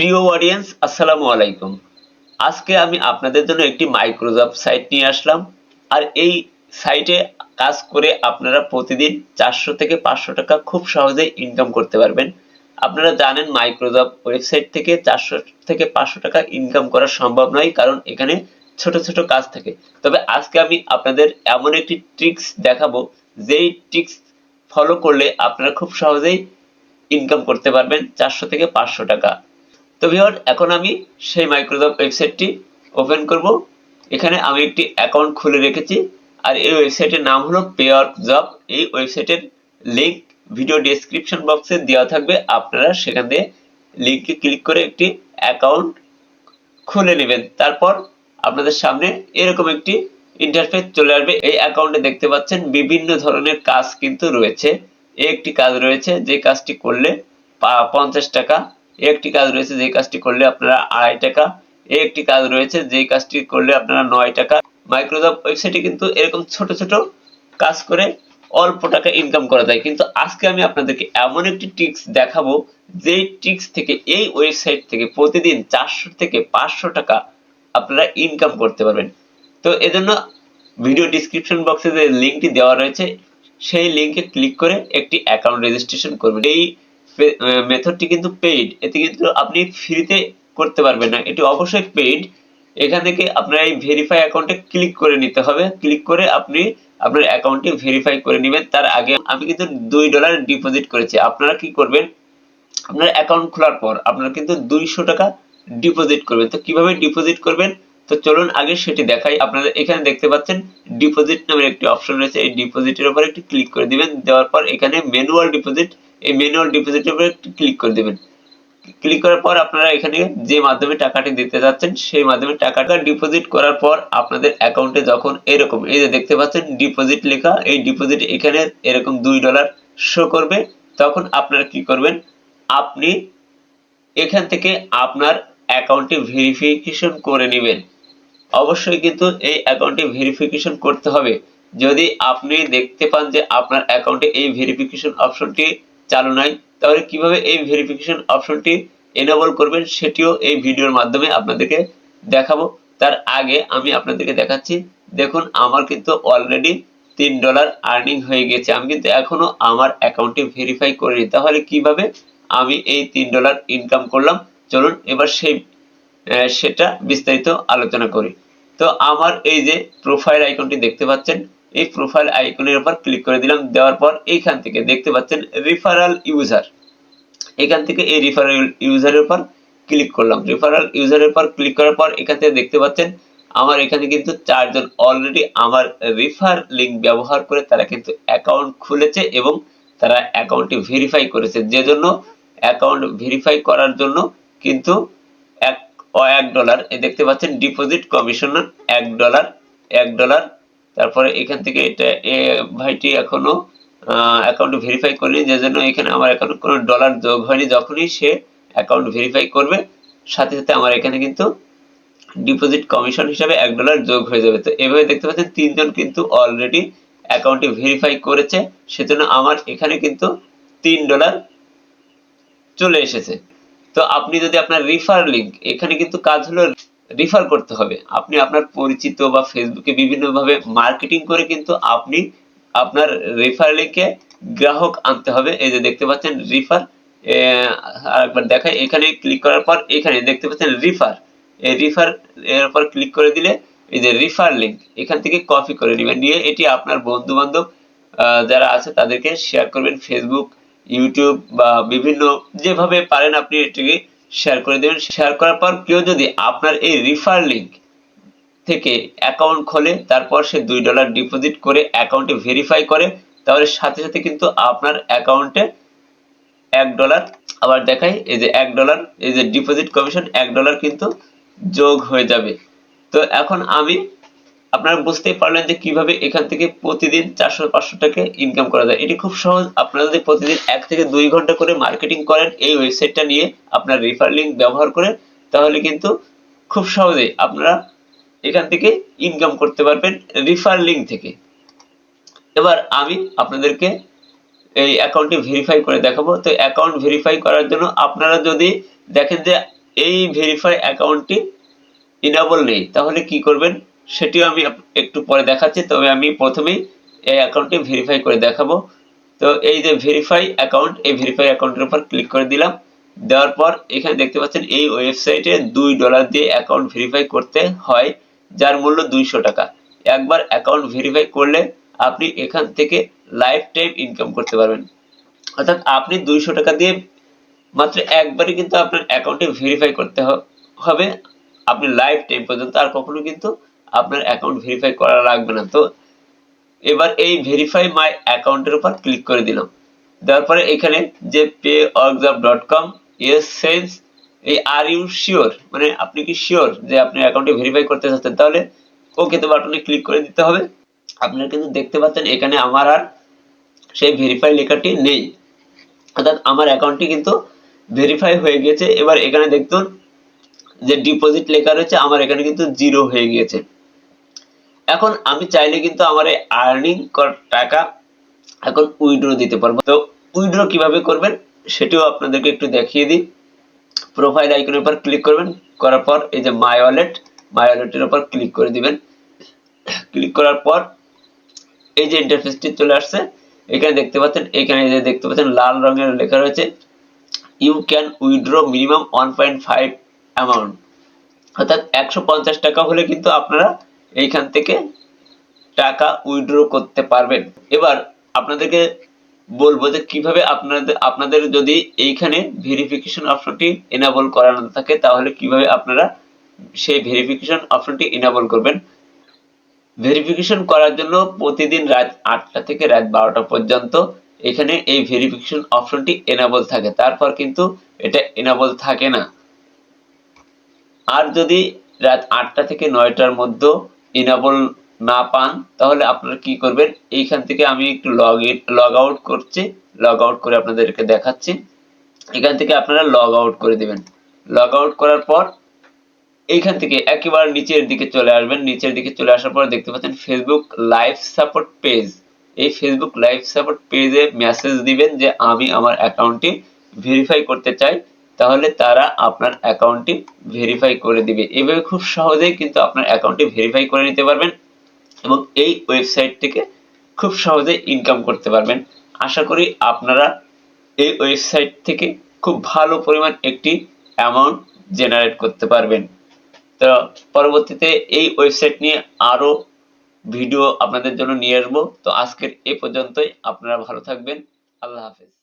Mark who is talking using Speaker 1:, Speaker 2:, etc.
Speaker 1: প্রিয় অডিয়েন্স আসসালামু আলাইকুম। আজকে আমি আপনাদের জন্য একটি মাইক্রোজব সাইট নিয়ে আসলাম। আর এই সাইটে কাজ করে আপনারা প্রতিদিন চারশো থেকে পাঁচশো টাকা খুব সহজেই ইনকাম করতে পারবেন। আপনারা জানেন মাইক্রোজব ওয়েবসাইট থেকে চারশো থেকে পাঁচশো টাকা ইনকাম করা সম্ভব নয়, কারণ এখানে ছোট ছোট কাজ থাকে। তবে আজকে আমি আপনাদের এমন একটি ট্রিক্স দেখাবো, যেই ট্রিক্স ফলো করলে আপনারা খুব সহজেই ইনকাম করতে পারবেন চারশো থেকে পাঁচশো টাকা। তো ভিওর এখন আমি সেই মাইক্রোসফট ওয়েবসাইটটি ওপেন করব। এখানে আমি একটি অ্যাকাউন্ট খুলে রেখেছি, আর এই ওয়েবসাইটের নাম হলো পেওয়ার্ক জব এই ওয়েবসাইটের লিংক ভিডিও ডেসক্রিপশন বক্সে দেওয়া থাকবে। আপনারা সেখান দিয়ে লিঙ্কে ক্লিক করে একটি অ্যাকাউন্ট খুলে নেবেন। তারপর আপনাদের সামনে এরকম একটি ইন্টারফেস চলে আসবে। এই অ্যাকাউন্টে দেখতে পাচ্ছেন বিভিন্ন ধরনের কাজ কিন্তু রয়েছে। একটি কাজ রয়েছে যে কাজটি করলে পঞ্চাশ টাকা একটি কাজ রয়েছে যে কাজটি করলে আপনারা আড়াই টাকা, একটি কাজ রয়েছে যে কাজটি করলে আপনারা নয় টাকা। মাইক্রোসফট ওয়েবসাইটে কিন্তু এরকম ছোট ছোট কাজ করে অল্প টাকা ইনকাম করা যায়। কিন্তু আজকে আমি আপনাদেরকে এমন একটি ট্রিক্স দেখাবো, যেই ট্রিক্স থেকে, এই ওয়েবসাইট থেকে প্রতিদিন চারশো থেকে পাঁচশো টাকা আপনারা ইনকাম করতে পারবেন। তো এজন্য ভিডিও ডিসক্রিপশন বক্সে যে লিঙ্কটি দেওয়া রয়েছে, সেই লিঙ্কে ক্লিক করে একটি অ্যাকাউন্ট রেজিস্ট্রেশন করবেন। এই মেথডটি কিন্তু পেইড এতে কিন্তু আপনি ফ্রিতে করতে পারবেন না। এটি অবশ্যই পেইড এখান থেকে আপনার এই ভেরিফাই অ্যাকাউন্টে ক্লিক করে নিতে হবে। ক্লিক করে আপনি আপনার অ্যাকাউন্টটি ভেরিফাই করে নেবেন। তার আগে আমি কিন্তু দুই ডলার ডিপোজিট করেছি। আপনারা কি করবেন? আপনার অ্যাকাউন্ট খোলার পর আপনারা কিন্তু দুইশো টাকা ডিপোজিট করবেন। তো কীভাবে ডিপোজিট করবেন? তো চলুন আগে সেটি দেখাই। আপনারা এখানে দেখতে পাচ্ছেন ডিপোজিট নামের একটি অপশন রয়েছে। এই ডিপোজিটের উপর একটি ক্লিক করে দিবেন। দেওয়ার পর এখানে ম্যানুয়াল ডিপোজিট এই ম্যানুয়াল ডিপোজিটের উপর ক্লিক করে দিবেন। ক্লিক করার পর আপনারা এখানে যে মাধ্যমে টাকাটি দিতে যাচ্ছেন, সেই মাধ্যমে টাকাটা ডিপোজিট করার পর আপনাদের অ্যাকাউন্টে যখন এরকম, এই যে দেখতে পাচ্ছেন ডিপোজিট লেখা, এই ডিপোজিট এখানে এরকম দুই ডলার শো করবে। তখন আপনারা কি করবেন? আপনি এখান থেকে আপনার অ্যাকাউন্টটি ভেরিফিকেশন করে নেবেন। অবশ্যই কিন্তু এই অ্যাকাউন্টটি ভেরিফিকেশন করতে হবে। যদি আপনি দেখতে পান যে আপনার অ্যাকাউন্টে এই ভেরিফিকেশন অপশনটি চালু নাই, তাহলে কীভাবে এই ভেরিফিকেশন অপশনটি এনেবল করবেন সেটিও এই ভিডিওর মাধ্যমে আপনাদেরকে দেখাবো। তার আগে আমি আপনাদেরকে দেখাচ্ছি, দেখুন আমার কিন্তু অলরেডি তিন ডলার আর্নিং হয়ে গেছে। আমি কিন্তু এখনও আমার অ্যাকাউন্টটি ভেরিফাই করিনি। তাহলে কীভাবে আমি এই তিন ডলার ইনকাম করলাম? চলুন এবার সেই সেটা বিস্তারিত আলোচনা করি। তো আমার এই যে প্রোফাইল আইকনটি দেখতে পাচ্ছেন এই প্রোফাইল আইকনের উপর ক্লিক করে দিলাম। দেওয়ার পর এইখান থেকে দেখতে পাচ্ছেন রিফারাল ইউজার এখান থেকে এই রিফারাল ইউজারের উপর ক্লিক করলাম। রিফারাল ইউজারের উপর ক্লিক করার পর এখান থেকে দেখতে পাচ্ছেন, আমার এখানে কিন্তু চারজন অলরেডি আমার রেফার লিঙ্ক ব্যবহার করে তারা কিন্তু অ্যাকাউন্ট খুলেছে এবং তারা অ্যাকাউন্টটি ভেরিফাই করেছে। যে জন্য অ্যাকাউন্ট ভেরিফাই করার জন্য কিন্তু এক এক ডলার দেখতে পাচ্ছেন ডিপোজিট কমিশন এক ডলার এক ডলার তারপরে এখান থেকে এটা এ ভাইটি এখনও অ্যাকাউন্ট ভেরিফাই করেনি, যে জন্য এখানে আমার অ্যাকাউন্ট কোনো ডলার যোগ হয়নি। যখনই সে অ্যাকাউন্ট ভেরিফাই করবে, সাথে সাথে আমার এখানে কিন্তু ডিপোজিট কমিশন হিসাবে এক ডলার যোগ হয়ে যাবে। তো এভাবে দেখতে পাচ্ছেন, তিনজন কিন্তু অলরেডি অ্যাকাউন্টটি ভেরিফাই করেছে। সেজন্য আমার এখানে কিন্তু তিন ডলার চলে এসেছে। তো আপনি যদি আপনার রিফার লিঙ্ক এখানে কিন্তু কাজ হলো রিফার করতে হবে। আপনি আপনার পরিচিত বা ফেসবুকে বিভিন্নভাবে মার্কেটিং করে কিন্তু আপনি আপনার রিফার লিঙ্কে গ্রাহক আনতে হবে। এই যে দেখতে পাচ্ছেন রিফার আরেকবার দেখাই। এখানে ক্লিক করার পর এখানে দেখতে পাচ্ছেন রিফার এই রিফার এর উপর ক্লিক করে দিলে এই যে রিফার লিঙ্ক এখান থেকে কপি করে নেবেন। নিয়ে এটি আপনার বন্ধু বান্ধব যারা আছে তাদেরকে শেয়ার করবেন। ফেসবুক ইউটিউব বা বিভিন্ন যেভাবে পারেন আপনি এটিকে শেয়ার করে দেবেন। শেয়ার করার পর কেউ যদি আপনার এই রিফার লিঙ্ক থেকে অ্যাকাউন্ট খোলে, তারপর সে দুই ডলার ডিপোজিট করে অ্যাকাউন্টে ভেরিফাই করে, তাহলে সাথে সাথে কিন্তু আপনার অ্যাকাউন্টে এক ডলার আবার দেখাই, এই যে এক ডলার এই যে ডিপোজিট কমিশন এক ডলার কিন্তু যোগ হয়ে যাবে। তো এখন আমি আপনারা বুঝতেই পারলেন যে কীভাবে এখান থেকে প্রতিদিন চারশো পাঁচশো টাকা ইনকাম করা যায়। এটি খুব সহজ। আপনারা যদি প্রতিদিন এক থেকে দুই ঘণ্টা করে মার্কেটিং করেন, এই ওয়েবসাইটটা নিয়ে আপনার রিফার লিঙ্ক ব্যবহার করে, তাহলে কিন্তু খুব সহজে আপনারা এখান থেকে ইনকাম করতে পারবেন রিফার লিঙ্ক থেকে। এবার আমি আপনাদেরকে এই অ্যাকাউন্টটি ভেরিফাই করে দেখাবো। তো অ্যাকাউন্ট ভেরিফাই করার জন্য আপনারা যদি দেখেন যে এই ভেরিফাই অ্যাকাউন্টটি ইনাবল নেই, তাহলে কি করবেন? সেটিও আমি একটু পরে দেখাচ্ছি, তবে আমি প্রথমেই এই অ্যাকাউন্টটি ভেরিফাই করে দেখাবো। তো এই যে ভেরিফাই অ্যাকাউন্ট এই ভেরিফাই অ্যাকাউন্টের উপর ক্লিক করে দিলাম। দেওয়ার পর এখানে দেখতে পাচ্ছেন এই ওয়েবসাইটে দুই ডলার দিয়ে অ্যাকাউন্ট ভেরিফাই করতে হয়, যার মূল্য দুইশো টাকা। একবার অ্যাকাউন্ট ভেরিফাই করলে আপনি এখান থেকে লাইফ টাইম ইনকাম করতে পারবেন। অর্থাৎ আপনি দুইশো টাকা দিয়ে মাত্র একবারই কিন্তু আপনার অ্যাকাউন্টে ভেরিফাই করতে হবে। আপনি লাইফ টাইম পর্যন্ত আর কখনো কিন্তু আপনার অ্যাকাউন্ট ভেরিফাই করা লাগবে না। তো এবার এই ভেরিফাই মাই অ্যাকাউন্টের উপর ক্লিক করে দিলাম। দেওয়ার পরে এখানে যে পে অর্গজাব ডট কম ইয়েস সেন্স এই আর ইউ শিওর মানে আপনি কি শিওর যে আপনি অ্যাকাউন্টে ভেরিফাই করতে চাচ্ছেন? তাহলে ওকে তো বাটনে ক্লিক করে দিতে হবে। আপনারা কিন্তু দেখতে পাচ্ছেন এখানে আমার আর সেই ভেরিফাই লেখাটি নেই। অর্থাৎ আমার অ্যাকাউন্টটি কিন্তু ভেরিফাই হয়ে গিয়েছে। এবার এখানে দেখুন যে ডিপোজিট লেখা রয়েছে, আমার এখানে কিন্তু জিরো হয়ে গিয়েছে। এখন আমি চাইলে কিন্তু আমার এই আর্নিং টাকা এখন উইড্রো দিতে পারব। তো উইড্রো কীভাবে করবেন সেটিও আপনাদেরকে একটু দেখিয়ে দিই। প্রোফাইল আইকনের উপর ক্লিক করবেন, করার পর এই যে মাই ওয়ালেট মাই ওয়ালেটের উপর ক্লিক করে দিবেন। ক্লিক করার পর এই যে ইন্টারফেসটি চলে আসছে, এখানে দেখতে পাচ্ছেন, এখানে যে দেখতে পাচ্ছেন লাল রঙের লেখা রয়েছে you can withdraw minimum one point five amount অর্থাৎ একশো পঞ্চাশ টাকা হলে কিন্তু আপনারা এইখান থেকে টাকা উইড্রো করতে পারবেন। এবার আপনাদেরকে বলব যে কীভাবে আপনাদের আপনাদের যদি এইখানে ভেরিফিকেশন অপশনটি এনাবল করানো থাকে, তাহলে কীভাবে আপনারা সেই ভেরিফিকেশন অপশনটি এনাবল করবেন? ভেরিফিকেশন করার জন্য প্রতিদিন রাত আটটা থেকে রাত বারোটা পর্যন্ত এখানে এই ভেরিফিকেশন অপশনটি এনাবল থাকে। তারপর কিন্তু এটা এনাবল থাকে না। আর যদি রাত আটটা থেকে নয়টার মধ্যে ইনাবল না পান, তাহলে আপনারা কি করবেন? এইখান থেকে আমি একটু লগ ইন লগ আউট করছি লগ আউট করে আপনাদেরকে দেখাচ্ছি। এখান থেকে আপনারা লগ আউট করে দিবেন। লগ আউট করার পর এইখান থেকে একেবারে নিচের দিকে চলে আসবেন। নিচের দিকে চলে আসার পর দেখতে পাচ্ছেন ফেসবুক লাইভ সাপোর্ট পেজ এই ফেসবুক লাইভ সাপোর্ট পেজে মেসেজ দিবেন যে, আমি আমার অ্যাকাউন্টটি ভেরিফাই করতে চাই। তাহলে তারা আপনার অ্যাকাউন্টটি ভেরিফাই করে দিবে। এভাবে খুব সহজেই কিন্তু আপনার অ্যাকাউন্টটি ভেরিফাই করে নিতে পারবেন এবং এই ওয়েবসাইট থেকে খুব সহজে ইনকাম করতে পারবেন। আশা করি আপনারা এই ওয়েবসাইট থেকে খুব ভালো পরিমাণ একটি অ্যামাউন্ট জেনারেট করতে পারবেন। তো পরবর্তীতে এই ওয়েবসাইট নিয়ে আরও ভিডিও আপনাদের জন্য নিয়ে আসব। তো আজকের এ পর্যন্তই। আপনারা ভালো থাকবেন। আল্লাহ হাফেজ।